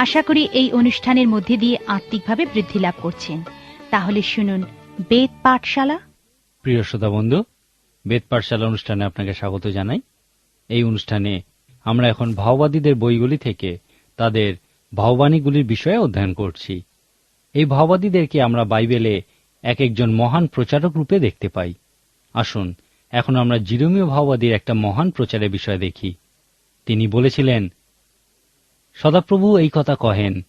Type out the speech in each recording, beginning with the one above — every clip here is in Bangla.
আশা করি এই অনুষ্ঠানের মধ্যে দিয়ে আত্মিকভাবে বৃদ্ধি লাভ করছেন। তাহলে শুনুন, বেদ পাঠশালা। প্রিয় শ্রোতা বন্ধু, বেদ পাঠশালা অনুষ্ঠানে আপনাকে স্বাগত জানাই। এই অনুষ্ঠানে আমরা এখন ভাওবাদীদের বইগুলি থেকে তাদের ভাওবাণীগুলির বিষয়ে অধ্যয়ন করছি। এই ভাওবাদীদেরকে আমরা বাইবেলে এক একজন মহান প্রচারক রূপে দেখতে পাই। আসুন, এখন আমরা জিরোমীয় ভাওবাদীর একটা মহান প্রচারের বিষয় দেখি। তিনি বলেছিলেন সদাপ্রভু এই কথা কহেন,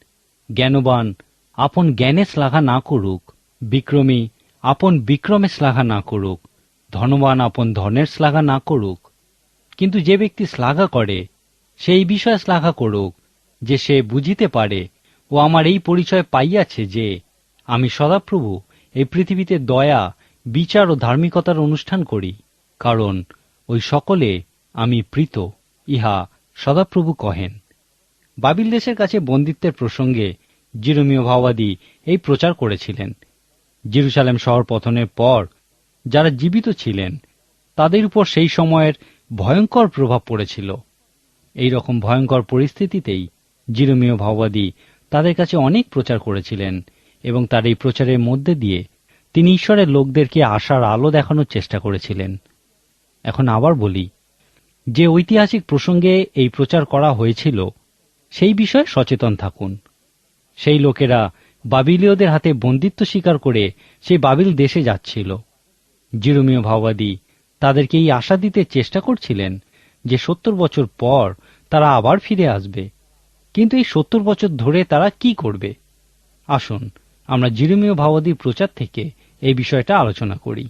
জ্ঞানবান, আপন জ্ঞানে শ্লাঘা না করুক। বিক্রমী, আপন বিক্রমে শ্লাঘা না করুক। ধনবান, আপন ধনের শ্লাঘা না করুক। কিন্তু যে ব্যক্তি শ্লাঘা করে, সেই বিষয়ে শ্লাঘা করুক, যে সে বুঝিতে পারে ও আমার এই পরিচয় পাইয়াছে যে, আমি সদাপ্রভু এই পৃথিবীতে দয়া, বিচার ও ধার্মিকতার অনুষ্ঠান করি। কারণ ওই সকলে আমি প্রীত, ইহা সদাপ্রভু কহেন। বাবিল দেশের কাছে বন্দিত্বের প্রসঙ্গে জিরোমীয় ভাওবাদী এই প্রচার করেছিলেন। জেরুসালেম শহর পতনের পর যারা জীবিত ছিলেন, তাদের উপর সেই সময়ের ভয়ঙ্কর প্রভাব পড়েছিল। এই রকম ভয়ঙ্কর পরিস্থিতিতেই জিরোমীয় ভাওবাদী তাদের কাছে অনেক প্রচার করেছিলেন এবং তার এই প্রচারের মধ্যে দিয়ে তিনি ঈশ্বরের লোকদেরকে আশার আলো দেখানোর চেষ্টা করেছিলেন। এখন আবার বলি, যে ঐতিহাসিক প্রসঙ্গে এই প্রচার করা হয়েছিল সেই বিষয়ে সচেতন থাকুন। সেই লোকেরা বাবিলীয়দের হাতে বন্দিত্ব স্বীকার করে সেই বাবিল দেশে যাচ্ছিল। জিরোমীয় ভাওবাদী তাদেরকে এই আশা দিতে চেষ্টা করছিলেন যে সত্তর বছর পর তারা আবার ফিরে আসবে। কিন্তু এই সত্তর বছর ধরে তারা কি করবে? আসুন, আমরা জিরোমীয় ভাওবাদীর প্রচার থেকে এই বিষয়টা আলোচনা করি।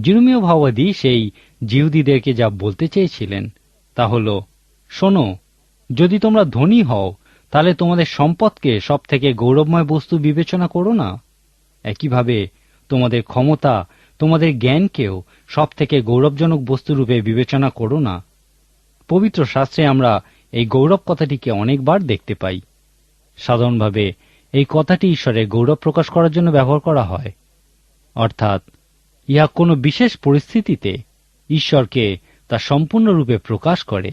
জিরোমীয় ভাওবাদী সেই জিহুদীদেরকে যা বলতে চেয়েছিলেন তা হল, শোনো যদি তোমরা ধনী হও, তাহলে তোমাদের সম্পদকে সব থেকে গৌরবময় বস্তু বিবেচনা করো না। একইভাবে তোমাদের ক্ষমতা, তোমাদের জ্ঞানকেও সব থেকে গৌরবজনক বস্তুরূপে বিবেচনা করো না। পবিত্র শাস্ত্রে আমরা এই গৌরব কথাটিকে অনেকবার দেখতে পাই। সাধারণভাবে এই কথাটি ঈশ্বরের গৌরব প্রকাশ করার জন্য ব্যবহার করা হয়। অর্থাৎ, ইহা কোনো বিশেষ পরিস্থিতিতে ঈশ্বরকে তা সম্পূর্ণরূপে প্রকাশ করে।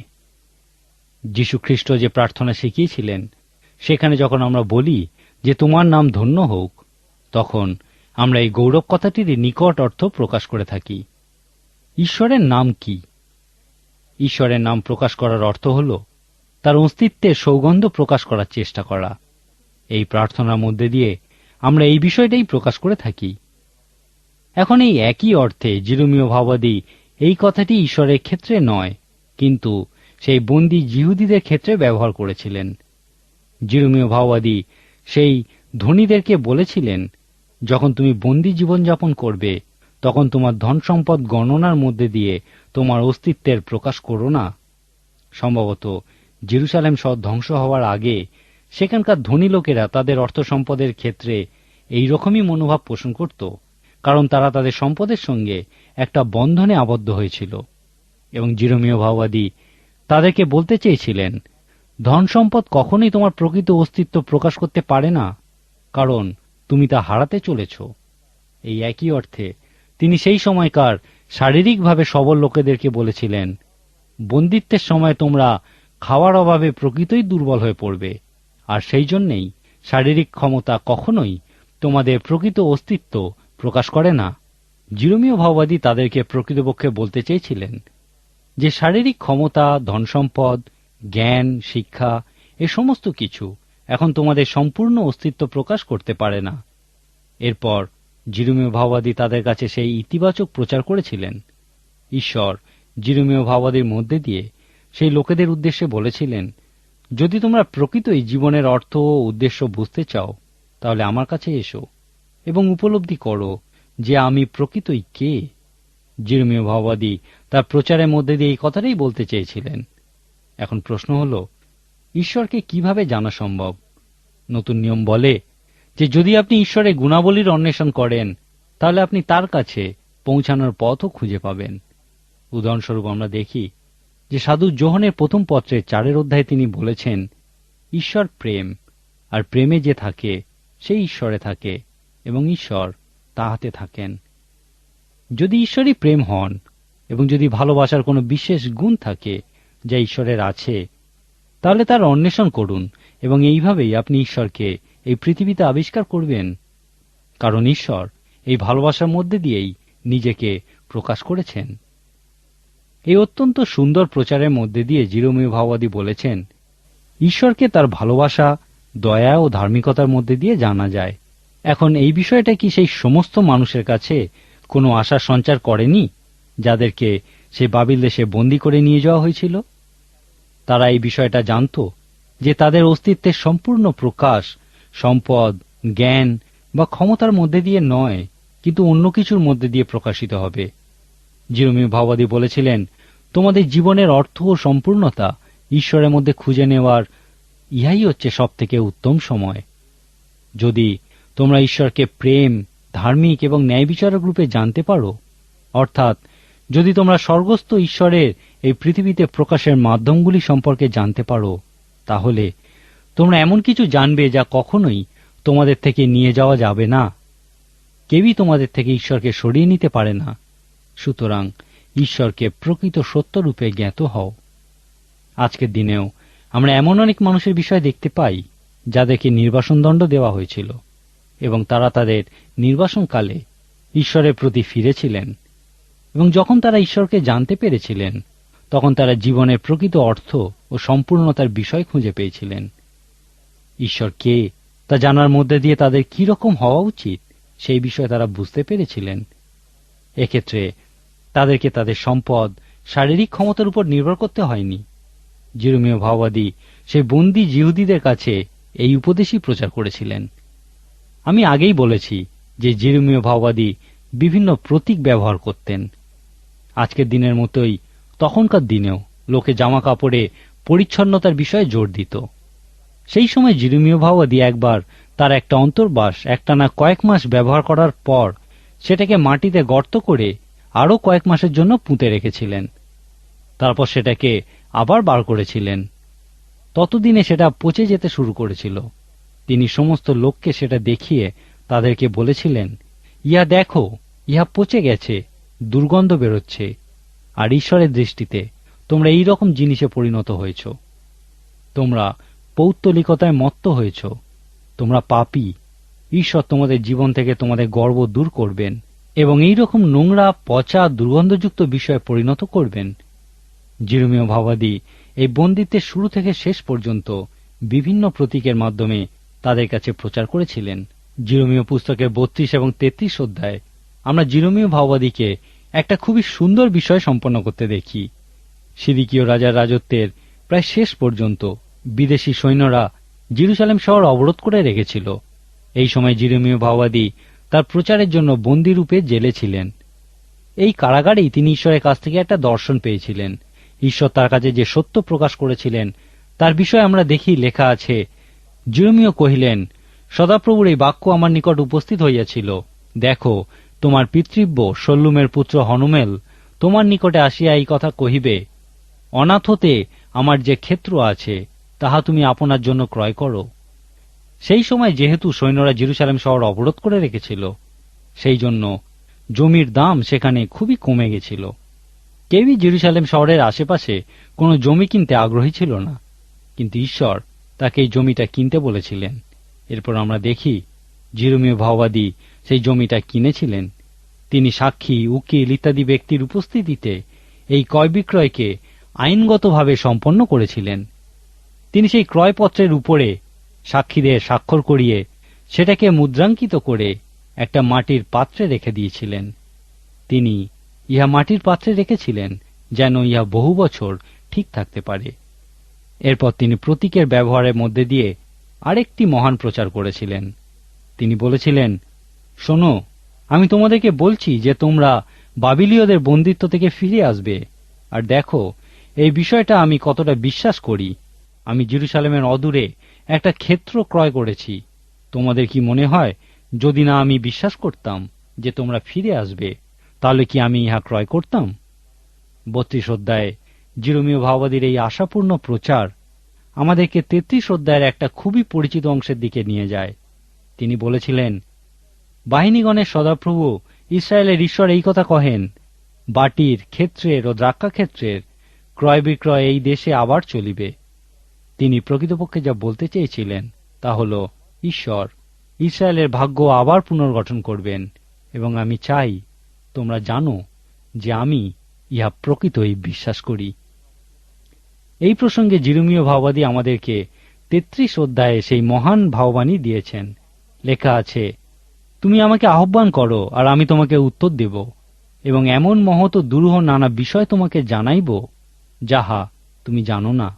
যীশু খ্রিস্ট যে প্রার্থনা শিখিয়েছিলেন, সেখানে যখন আমরা বলি যে তোমার নাম ধন্য হোক, তখন আমরা এই গৌরব কথাটির নিকট অর্থ প্রকাশ করে থাকি। ঈশ্বরের নাম কি? ঈশ্বরের নাম প্রকাশ করার অর্থ হল তার অস্তিত্বের সৌগন্ধ প্রকাশ করার চেষ্টা করা। এই প্রার্থনার মধ্যে দিয়ে আমরা এই বিষয়টাই প্রকাশ করে থাকি। এখন এই একই অর্থে জিরুমীয় ভাবাদী এই কথাটি ঈশ্বরের ক্ষেত্রে নয়, কিন্তু সেই বন্দী জিহুদীদের ক্ষেত্রে ব্যবহার করেছিলেন। জিরুমীয় ভাওবাদী সেই ধনীদেরকে বলেছিলেন, যখন তুমি বন্দী জীবনযাপন করবে, তখন তোমার ধন সম্পদ গণনার মধ্যে দিয়ে তোমার অস্তিত্বের প্রকাশ করো না। সম্ভবত জেরুসালেম শহর ধ্বংস হওয়ার আগে সেখানকার ধনী লোকেরা তাদের অর্থ সম্পদের ক্ষেত্রে এই রকমই মনোভাব পোষণ করত, কারণ তারা তাদের সম্পদের সঙ্গে একটা বন্ধনে আবদ্ধ হয়েছিল। এবং জিরোমীয় ভাওবাদী তাদেরকে বলতে চেয়েছিলেন, ধন সম্পদ কখনোই তোমার প্রকৃত অস্তিত্ব প্রকাশ করতে পারে না, কারণ তুমি তা হারাতে চলেছ। এই একই অর্থে তিনি সেই সময়কার শারীরিকভাবে সবল লোকেদেরকে বলেছিলেন, বন্দিত্বের সময় তোমরা খাওয়ার অভাবে প্রকৃতই দুর্বল হয়ে পড়বে, আর সেই জন্যেই শারীরিক ক্ষমতা কখনোই তোমাদের প্রকৃত অস্তিত্ব প্রকাশ করে না। জিরোমীয় ভাওবাদী তাদেরকে প্রকৃতপক্ষে বলতে চেয়েছিলেন যে শারীরিক ক্ষমতা, ধনসম্পদ, জ্ঞান, শিক্ষা, এ সমস্ত কিছু এখন তোমাদের সম্পূর্ণ অস্তিত্ব প্রকাশ করতে পারে না। এরপর জিরুমীয় ভাওবাদী তাদের কাছে সেই ইতিবাচক প্রচার করেছিলেন। ঈশ্বর জিরুমীয় ভাওবাদীর মধ্যে দিয়ে সেই লোকেদের উদ্দেশ্যে বলেছিলেন, যদি তোমরা প্রকৃতই জীবনের অর্থ ও উদ্দেশ্য বুঝতে চাও, তাহলে আমার কাছে এসো এবং উপলব্ধি করো যে আমি প্রকৃতই কে। জিরমীয় ভাওবাদী তার প্রচারের মধ্যে দিয়ে এই কথাটাই বলতে চেয়েছিলেন। এখন প্রশ্ন হল, ঈশ্বরকে কীভাবে জানা সম্ভব? নতুন নিয়ম বলে যে যদি আপনি ঈশ্বরের গুণাবলীর অন্বেষণ করেন, তাহলে আপনি তার কাছে পৌঁছানোর পথও খুঁজে পাবেন। উদাহরণস্বরূপ আমরা দেখি যে সাধু যোহনের প্রথম পত্রের চারের অধ্যায়ে তিনি বলেছেন, ঈশ্বর প্রেম, আর প্রেমে যে থাকে, সেই ঈশ্বরে থাকে, এবং ঈশ্বর তাহাতে থাকেন। যদি ঈশ্বরই প্রেম হন এবং যদি ভালোবাসার কোনো বিশেষ গুণ থাকে যা ঈশ্বরের আছে, তাহলে তার অন্বেষণ করুন এবং এইভাবেই আপনি ঈশ্বরকে এই পৃথিবীতে আবিষ্কার করবেন। কারণ ঈশ্বর এই ভালোবাসার মধ্যে দিয়েই নিজেকে প্রকাশ করেছেন। এই অত্যন্ত সুন্দর প্রচারের মধ্যে দিয়ে জিরোমীয় ভাওবাদী বলেছেন, ঈশ্বরকে তার ভালোবাসা, দয়া ও ধার্মিকতার মধ্যে দিয়ে জানা যায়। এখন এই বিষয়টা কি সেই সমস্ত মানুষের কাছে কোনো আশা সঞ্চার করেনি? যাদেরকে সে বাবিল দেশে বন্দী করে নিয়ে যাওয়া হয়েছিল? তারা এই বিষয়টা জানত যে তাদের অস্তিত্বের সম্পূর্ণ প্রকাশ, সম্পদ, জ্ঞান বা ক্ষমতার মধ্যে দিয়ে নয়, কিন্তু অন্য কিছুর মধ্যে দিয়ে প্রকাশিত হবে। জিরোমীয় ভাওবাদী বলেছিলেন, তোমাদের জীবনের অর্থ ও সম্পূর্ণতা ঈশ্বরের মধ্যে খুঁজে নেওয়ার ইহাই হচ্ছে সব থেকে উত্তম সময়। যদি তোমরা ঈশ্বরকে প্রেম ধার্মিক এবং ন্যায় বিচারক রূপে জানতে পারো? অর্থাৎ, যদি তোমরা স্বর্গস্থ ঈশ্বরের এই পৃথিবীতে প্রকাশের মাধ্যমগুলি সম্পর্কে জানতে পারো, তাহলে তোমরা এমন কিছু জানবে যা কখনোই তোমাদের থেকে নিয়ে যাওয়া যাবে না। কেউই তোমাদের থেকে ঈশ্বরকে সরিয়ে নিতে পারে না। সুতরাং ঈশ্বরকে প্রকৃত সত্যরূপে জ্ঞাত হও। আজকের দিনেও আমরা এমন অনেক মানুষের বিষয় দেখতে পাই, যাদেরকে নির্বাসন দণ্ড দেওয়া হয়েছিল। এবং তারা তাদের নির্বাসনকালে ঈশ্বরের প্রতি ফিরেছিলেন। এবং যখন তারা ঈশ্বরকে জানতে পেরেছিলেন, তখন তারা জীবনের প্রকৃত অর্থ ও সম্পূর্ণতার বিষয় খুঁজে পেয়েছিলেন। ঈশ্বর কে তা জানার মধ্যে দিয়ে তাদের কি রকম হওয়া উচিত সেই বিষয়ে তারা বুঝতে পেরেছিলেন। এক্ষেত্রে তাদেরকে তাদের সম্পদ, শারীরিক ক্ষমতার উপর নির্ভর করতে হয়নি। জিরুমীয় ভাওবাদী সেই বন্দি জিহুদীদের কাছে এই উপদেশই প্রচার করেছিলেন। আমি আগেই বলেছি যে জিরুমীয় ভাওবাদী বিভিন্ন প্রতীক ব্যবহার করতেন। আজকের দিনের মতোই তখনকার দিনেও লোকে জামা কাপড়ে পরিচ্ছন্নতার বিষয়ে জোর দিত। সেই সময় জিরুমীয় ভাওবাদী একবার তার একটা অন্তর্বাস একটানা কয়েক মাস ব্যবহার করার পর সেটাকে মাটিতে গর্ত করে আরও কয়েক মাসের জন্য পুঁতে রেখেছিলেন। তারপর সেটাকে আবার বার করেছিলেন। ততদিনে সেটা পচে যেতে শুরু করেছিল। তিনি সমস্ত লোককে সেটা দেখিয়ে তাদেরকে বলেছিলেন, ইহা দেখো, ইহা পচে গেছে, দুর্গন্ধ বেরোচ্ছে, আর ঈশ্বরের দৃষ্টিতে তোমরা এই রকম জিনিসে পরিণত হয়েছ। তোমরা পৌত্তলিকতায় মত্ত হয়েছ। তোমরা পাপি। ঈশ্বর তোমাদের জীবন থেকে তোমাদের গর্ব দূর করবেন এবং এই রকম নোংরা, পচা, দুর্গন্ধযুক্ত বিষয়ে পরিণত করবেন। জিরুমীয় ভাবাদী, এই বন্দিত্বের শুরু থেকে শেষ পর্যন্ত বিভিন্ন প্রতীকের মাধ্যমে তাদের কাছে প্রচার করেছিলেন। জিরোমীয় পুস্তকের বত্রিশ এবং তেত্রিশ অধ্যায়। আমরা জিরোমীয় ভাওবাদীকে একটা খুবই সুন্দর বিষয় সম্পন্ন করতে দেখি। সিদিকীয় রাজার রাজত্বের প্রায় শেষ পর্যন্ত বিদেশি সৈন্যরা জিরুসালেম শহর অবরোধ করে রেখেছিল। এই সময় জিরোমীয় ভাওবাদী তার প্রচারের জন্য বন্দিরূপে জেলে ছিলেন। এই কারাগারেই তিনি ঈশ্বরের কাছ থেকে একটা দর্শন পেয়েছিলেন। ঈশ্বর তার কাছে যে সত্য প্রকাশ করেছিলেন, তার বিষয়ে আমরা দেখি লেখা আছে জিরমিও কহিলেন, সদাপ্রভুর এই বাক্য আমার নিকট উপস্থিত হইয়াছিল। দেখো, তোমার পিতৃব্য সল্লুমের পুত্র হনুমেল তোমার নিকটে আসিয়া এই কথা কহিবে অনাথতে আমার যে ক্ষেত্র আছে, তাহা তুমি আপনার জন্য ক্রয় করো। সেই সময় যেহেতু সৈন্যরা জেরুসালেম শহর অবরোধ করে রেখেছিল, সেই জন্য জমির দাম সেখানে খুবই কমে গেছিল। কেউই জেরুসালেম শহরের আশেপাশে কোনো জমি কিনতে আগ্রহী ছিল না। কিন্তু ঈশ্বর তাকে এই জমিটা কিনতে বলেছিলেন। এরপর আমরা দেখি জিরুমীয় ভাওবাদী সেই জমিটা কিনেছিলেন। তিনি সাক্ষী, উকিল ইত্যাদি ব্যক্তির উপস্থিতিতে এই ক্রয় বিক্রয়কে আইনগতভাবে সম্পন্ন করেছিলেন। তিনি সেই ক্রয়পত্রের উপরে সাক্ষীদের স্বাক্ষর করিয়ে সেটাকে মুদ্রাঙ্কিত করে একটা মাটির পাত্রে রেখে দিয়েছিলেন। তিনি ইহা মাটির পাত্রে রেখেছিলেন যেন ইহা বহু বছর ঠিক থাকতে পারে। এরপর তিনি প্রতীকের ব্যবহারের মধ্যে দিয়ে আরেকটি মহান প্রচার করেছিলেন। তিনি বলেছিলেন, শোনো, আমি তোমাদেরকে বলছি যে তোমরা বাবিলীয়দের বন্দিত্ব থেকে ফিরে আসবে। আর দেখো, এই বিষয়টা আমি কতটা বিশ্বাস করি। আমি জেরুসালেমের অদূরে একটা ক্ষেত্র ক্রয় করেছি। তোমাদের কি মনে হয়, যদি না আমি বিশ্বাস করতাম যে তোমরা ফিরে আসবে, তাহলে কি আমি ইহা ক্রয় করতাম? বত্রিশ অধ্যায়ে জিরোমীয় ভাওবাদীর এই আশাপূর্ণ প্রচার আমাদেরকে তেত্রিশ অধ্যায়ের একটা খুবই পরিচিত অংশের দিকে নিয়ে যায়। তিনি বলেছিলেন বাহিনীগণের সদাপ্রভু, ইসরায়েলের ঈশ্বর এই কথা কহেন, বাটির ক্ষেত্রের ও দ্রাক্ষাক্ষেত্রের ক্রয় বিক্রয় এই দেশে আবার চলিবে। তিনি প্রকৃতপক্ষে যা বলতে চেয়েছিলেন তা হল, ঈশ্বর, ইসরায়েলের ভাগ্য আবার পুনর্গঠন করবেন, এবং আমি চাই তোমরা জানো যে আমি ইহা প্রকৃতই বিশ্বাস করি। এই প্রসঙ্গে জিরুমীয় ভাওবাদী আমাদেরকে তেত্রিশ অধ্যায়ে সেই মহান ভাববাণী দিয়েছেন। লেখা আছে, তুমি আমাকে আহ্বান করো আর আমি তোমাকে উত্তর দেব এবং এমন মহৎ ও দুরূহ নানা বিষয় তোমাকে জানাইব যাহা তুমি জানো না।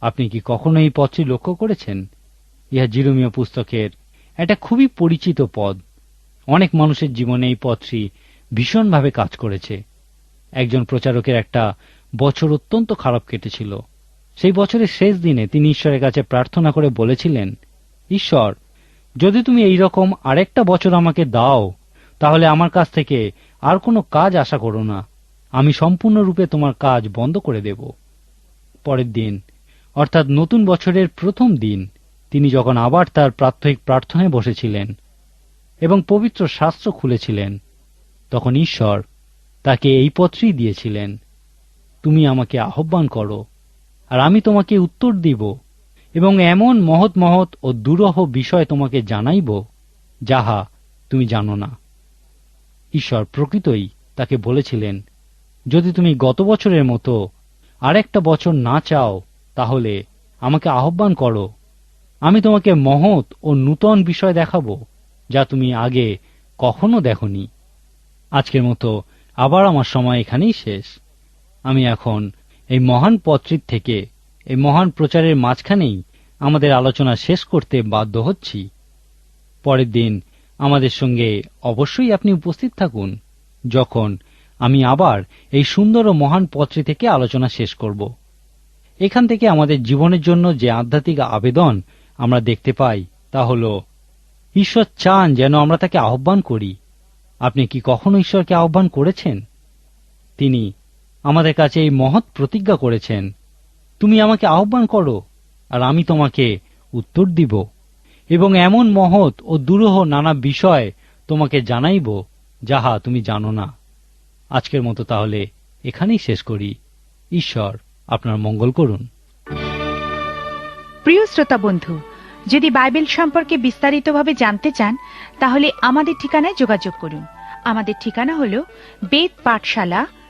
আপনি কি কখনো এই পদটি লক্ষ্য করেছেন? ইহা জিরোমীয় পুস্তকের একটা খুবই পরিচিত পদ। অনেক মানুষের জীবনে এই পদটি ভীষণভাবে কাজ করেছে। একজন প্রচারকের একটা বছর অত্যন্ত খারাপ কেটেছিল। সেই বছরের শেষ দিনে তিনি ঈশ্বরের কাছে প্রার্থনা করে বলেছিলেন, ঈশ্বর, যদি তুমি এই রকম আরেকটা বছর আমাকে দাও, তাহলে আমার কাছ থেকে আর কোনো কাজ আশা করো না। আমি সম্পূর্ণরূপে তোমার কাজ বন্ধ করে দেব। পরের দিন, অর্থাৎ নতুন বছরের প্রথম দিন, তিনি যখন আবার তার প্রাত্যহিক প্রার্থনায় বসেছিলেন এবং পবিত্র শাস্ত্র খুলেছিলেন, তখন ঈশ্বর তাকে এই পত্রই দিয়েছিলেন। তুমি আমাকে আহ্বান করো, আর আমি তোমাকে উত্তর দিব, এবং এমন মহৎ মহৎ ও দুরহ বিষয় তোমাকে জানাইব, যাহা তুমি জানো না। ঈশ্বর প্রকৃতই তাকে বলেছিলেন, যদি তুমি গত বছরের মতো আরেকটা বছর না চাও, তাহলে আমাকে আহ্বান করো, আমি তোমাকে মহৎ ও নূতন বিষয় দেখাবো, যা তুমি আগে কখনো দেখনি। আজকের মতো আবার আমার সময় এখানেই শেষ। আমি এখন এই মহান পত্রিক থেকে, এই মহান প্রচারের মাঝখানেই আমাদের আলোচনা শেষ করতে বাধ্য হচ্ছি। পরের দিন আমাদের সঙ্গে অবশ্যই আপনি উপস্থিত থাকুন, যখন আমি আবার এই সুন্দর ও মহান পত্রী থেকে আলোচনা শেষ করব। এখান থেকে আমাদের জীবনের জন্য যে আধ্যাত্মিক আবেদন আমরা দেখতে পাই, তা হল, ঈশ্বর চান যেন আমরা তাকে আহ্বান করি। আপনি কি কখনো ঈশ্বরকে আহ্বান করেছেন? তিনি আমাদের কাছে এই মহৎ প্রতিজ্ঞা করেছেন। তুমি আমাকে আহ্বান করো, আর আমি তোমাকে উত্তর দিব। এবং এমন মহৎ ও দুরূহ নানা বিষয় তোমাকে জানাইব, যাহা তুমি জানো না। আজকের মতো তাহলে এখানেই শেষ করি। ঈশ্বর আপনার মঙ্গল করুন। প্রিয় শ্রোতা বন্ধু, যদি বাইবেল সম্পর্কে বিস্তারিতভাবে জানতে চান, তাহলে আমাদের ঠিকানায় যোগাযোগ করুন। আমাদের ঠিকানা হল বেদ পাঠশালা